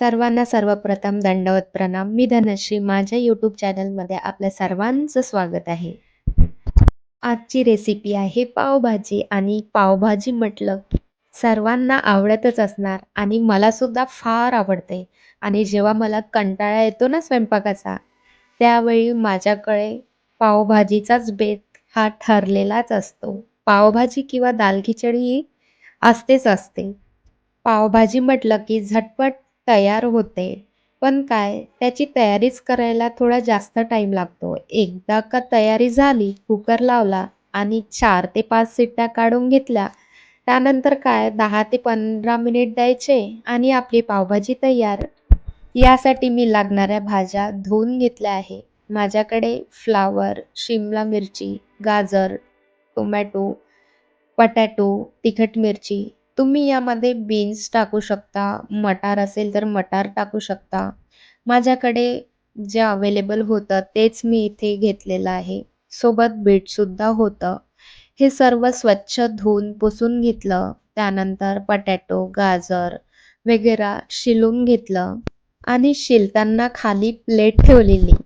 सर्वांना सर्वप्रथम दंडवत प्रणाम. मी धनश्री. माझ्या यूट्यूब चॅनलमध्ये आपल्या सर्वांचं स्वागत आहे. आजची रेसिपी आहे पावभाजी आणि पावभाजी म्हटलं सर्वांना आवडतच असणार आणि मला सुद्धा फार आवडते आणि जेव्हा मला कंटाळा येतो ना स्वयंपाकाचा त्यावेळी माझ्याकडे पावभाजीचाच बेत हा ठरलेलाच असतो. पावभाजी किंवा दाल खिचडी असतेच असते. पावभाजी म्हटलं की झटपट तयार होते. पण काय त्याची तयारीच करायला थोडा जास्त टाईम लागतो. एकदा का तयारी झाली, कुकर लावला आणि चार ते पाच शिट्ट्या काढून घेतल्या, त्यानंतर काय दहा ते पंधरा मिनिट द्यायचे आणि आपली पावभाजी तयार. यासाठी मी लागणाऱ्या भाज्या धुवून घेतल्या आहे. माझ्याकडे फ्लावर, शिमला मिरची, गाजर, टोमॅटो, बटाटो, तिखट मिरची तुम्ही यामध्ये बीन्स टाकू शकता, मटार असेल तर मटार टाकू शकता. माझ्याकडे जे अवेलेबल होतं तेच मी इथे घेतलेलं आहे. सोबत बीटसुद्धा होतं. हे सर्व स्वच्छ धुवून पुसून घेतलं. त्यानंतर पटॅटो गाजर वगैरे शिलून घेतलं आणि शिलताना खाली प्लेट ठेवलेली.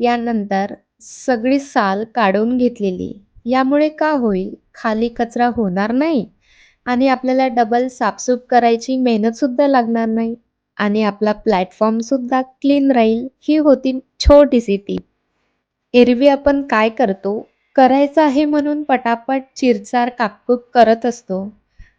यानंतर सगळी साल काढून घेतलेली. यामुळे का होईल खाली कचरा होणार नाही आणि आपल्याला डबल साफसूफ करायची मेहनतसुद्धा लागणार नाही आणि आपला प्लॅटफॉर्मसुद्धा क्लीन राहील. ही होती छोटीशी टीप. एरवी आपण काय करतो, करायचं आहे म्हणून पटापट चिरचार कापकूप करत असतो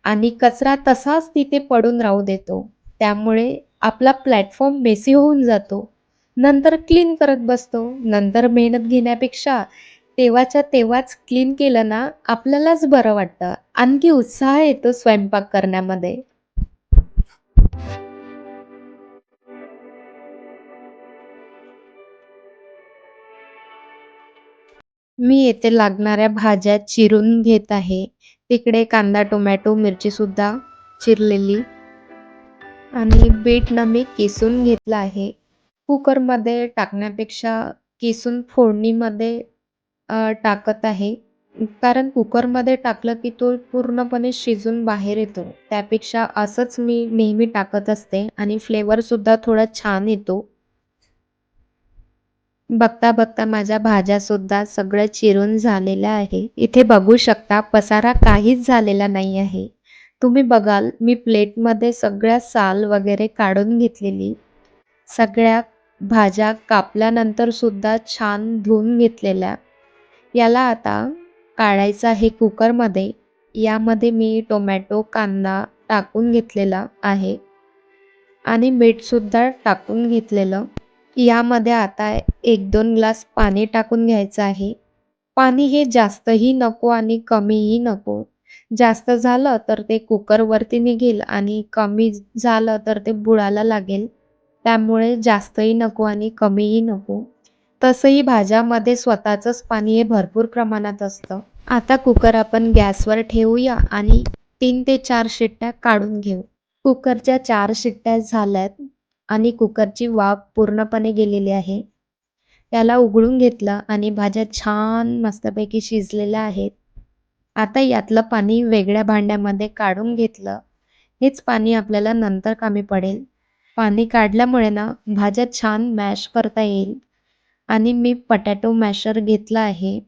आणि कचरा तसाच तिथे पडून राहू देतो. त्यामुळे आपला प्लॅटफॉर्म मेसी होऊन जातो. नंतर क्लीन करत बसतो. नंतर मेहनत घेण्यापेक्षा तेव्हाच्या तेव्हाच क्लीन केलं ना आपल्यालाच बरं वाटतं. आणखी उत्साह येतो स्वयंपाक करण्यामध्ये. मी येथे लागणाऱ्या भाज्या चिरून घेत आहे. तिकडे कांदा, टोमॅटो, मिरचीसुद्धा चिरलेली आणि बीटनं मी किसून घेतलं आहे. कुकरमध्ये टाकण्यापेक्षा किसून फोडणीमध्ये टाकत आहे. कारण कुकरमध्ये टाकलं की तो पूर्णपणे शिजून बाहेर येतो. त्यापेक्षा असंच मी नेहमी टाकत असते आणि फ्लेवरसुद्धा थोडा छान येतो. बघता बघता माझ्या भाज्यासुद्धा सगळं चिरून झालेल्या आहे. इथे बघू शकता पसारा काहीच झालेला नाही आहे. तुम्ही बघाल मी प्लेटमध्ये सगळ्या साल वगैरे काढून घेतलेली. सगळ्या भाज्या कापल्यानंतर सुद्धा छान धुवून घेतलेल्या. याला आता काढायचं आहे कुकरमध्ये. यामध्ये मी टोमॅटो, कांदा टाकून घेतलेला आहे आणि मीठसुद्धा टाकून घेतलेलं. यामध्ये आता एक दोन ग्लास पाणी टाकून घ्यायचं आहे. पाणी हे जास्तही नको आणि कमीही नको. जास्त झालं तर ते कुकरवरती निघेल आणि कमी झालं तर ते बुडायला लागेल. त्यामुळे जास्तही नको आणि कमीही नको. तसंही भाज्यामध्ये स्वतःचंच पाणी हे भरपूर प्रमाणात असतं. आता कुकर आपण गॅसवर ठेवूया आणि तीन ते चार शिट्ट्या काढून घेऊ. कुकरच्या चार शिट्ट्या झाल्यात आणि कुकरची वाफ पूर्णपणे गेलेली आहे. याला उघडून घेतलं आणि भाज्या छान मस्तपैकी शिजलेल्या आहेत. आता यातलं पाणी वेगळ्या भांड्यामध्ये काढून घेतलं. हेच पाणी आपल्याला नंतर कामी पडेल. पाणी काढल्यामुळे ना भाज्या छान मॅश करता येईल आणि मी पटॅटो मॅशर घेतला आहे.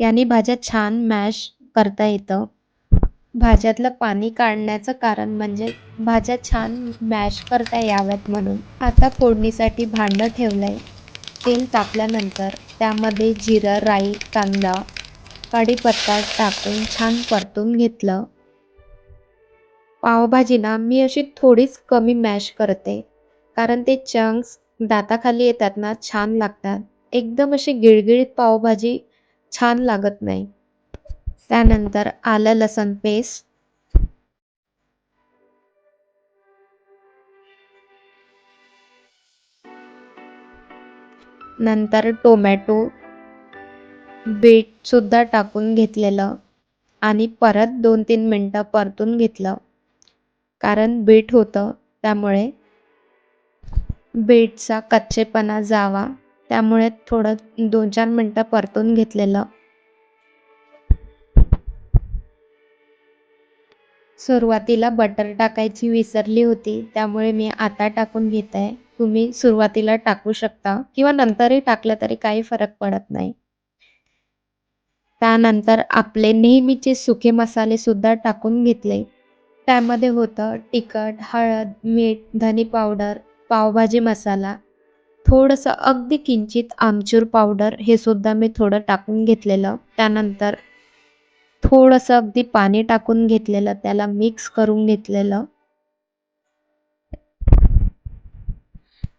याने भाज्या छान मॅश करता येतं. भाज्यातलं पाणी काढण्याचं कारण म्हणजे भाज्या छान मॅश करता याव्यात म्हणून. आता फोडणीसाठी भांडं ठेवलं आहे तेल तापल्यानंतर त्यामध्ये जिरं, राई, कांदा, कढीपत्ता टाकून छान परतून घेतलं. पावभाजीला मी अशी थोडीच कमी मॅश करते. कारण ते चंक्स दाताखाली येतात ना छान लागतात. एकदम अशी गिळगिळीत पावभाजी छान लागत नाही. त्यानंतर आलं लसण पेस्ट नंतर टोमॅटो, बीटसुद्धा टाकून घेतलेलं आणि परत दोन तीन मिनटं परतून घेतलं. कारण बीट होतं त्यामुळे बीटचा कच्चेपणा जावा. त्यामुळे थोडं दोन चार मिनटं परतून घेतलेलं. सुरुवातीला बटर टाकायची विसरली होती. त्यामुळे मी आता टाकून घेत आहे तुम्ही सुरुवातीला टाकू शकता. किंवा नंतरही टाकलं तरी काही फरक पडत नाही. त्यानंतर आपले नेहमीचे सुके मसाले सुद्धा टाकून घेतले. त्यामध्ये होतं तिखट हळद मीठ धनी पावडर पावभाजी मसाला थोडंसं अगदी किंचित आमचूर पावडर हे सुद्धा मी थोडं टाकून घेतलेलं. त्यानंतर थोडंसं अगदी पाणी टाकून घेतलेलं त्याला मिक्स करून घेतलेलं.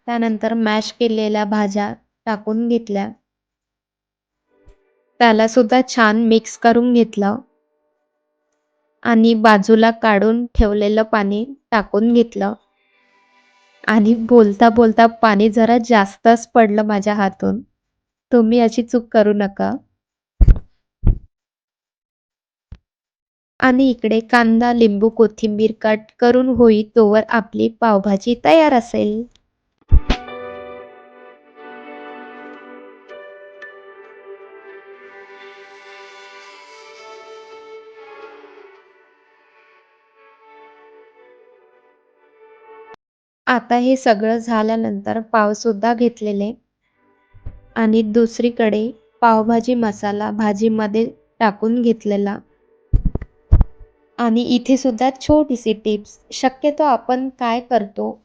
त्यानंतर मॅश केलेल्या भाज्या टाकून घेतल्या. त्याला सुद्धा छान मिक्स करून घेतलं. आणि बाजूला काढून ठेवलेलं पाणी टाकून घेतलं. आणि बोलता बोलता पाणी जरा जास्तच पडलं माझ्या हातून. तुम्ही अशी चूक करू नका. आणि इकडे कांदा लिंबू कोथिंबीर कट करून होई तोवर आपली पावभाजी तयार असेल. आता हे सगळं झाल्यानंतर पावसुद्धा घेतलेले. आणि दुसरीकडे पावभाजी मसाला भाजीमध्ये टाकून घेतलेला. आणि इथे सुद्धा छोटीशी टिप्स. शक्यतो आपण काय करतो?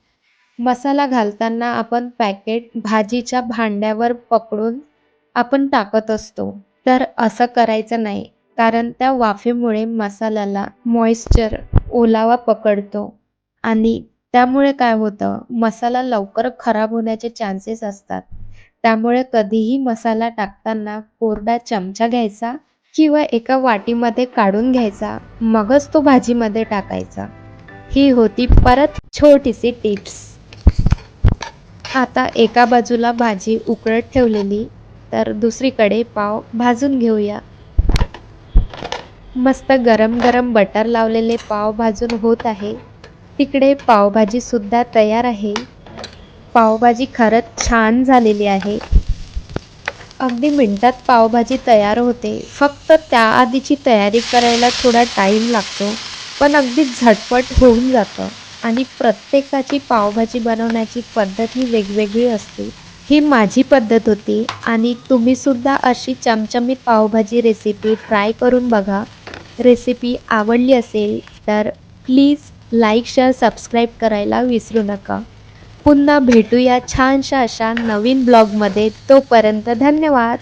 मसाला घालताना आपण पॅकेट भाजीच्या भांड्यावर पकडून आपण टाकत असतो. तर असं करायचं नाही. कारण त्या वाफेमुळे मसाल्याला मॉइश्चर ओलावा पकडतो. आणि त्यामुळे काय होतं? मसाला लवकर खराब होण्याचे चान्सेस असतात. त्यामुळे कधीही मसाला टाकताना कोरडा चमचा घ्यायचा किंवा एका वाटीमध्ये काढून घ्यायचा. मगच तो भाजीमध्ये टाकायचा. ही होती परत छोटीशी टिप्स. आता एका बाजूला भाजी उकळत ठेवलेली तर दुसरीकडे पाव भाजून घेऊया. मस्त गरम गरम बटर लावलेले पाव भाजून होत आहे. तिकडे पावभाजीसुद्धा तयार आहे. पावभाजी खरंच छान झालेली आहे. अगदी मिनटात पावभाजी तयार होते. फक्त त्याआधीची तयारी करायला थोडा टाईम लागतो पण अगदी झटपट होऊन जातं आणि प्रत्येकाची पावभाजी बनवण्याची पद्धत ही वेगवेगळी असते. ही माझी पद्धत होती आणि तुम्हीसुद्धा अशी चमचमीत पावभाजी रेसिपी ट्राय करून बघा. रेसिपी आवडली असेल तर प्लीज लाईक शेअर सबस्क्राईब करायला विसरू नका. पुन्हा भेटूया छानशा अशा नवीन ब्लॉगमध्ये. तोपर्यंत धन्यवाद.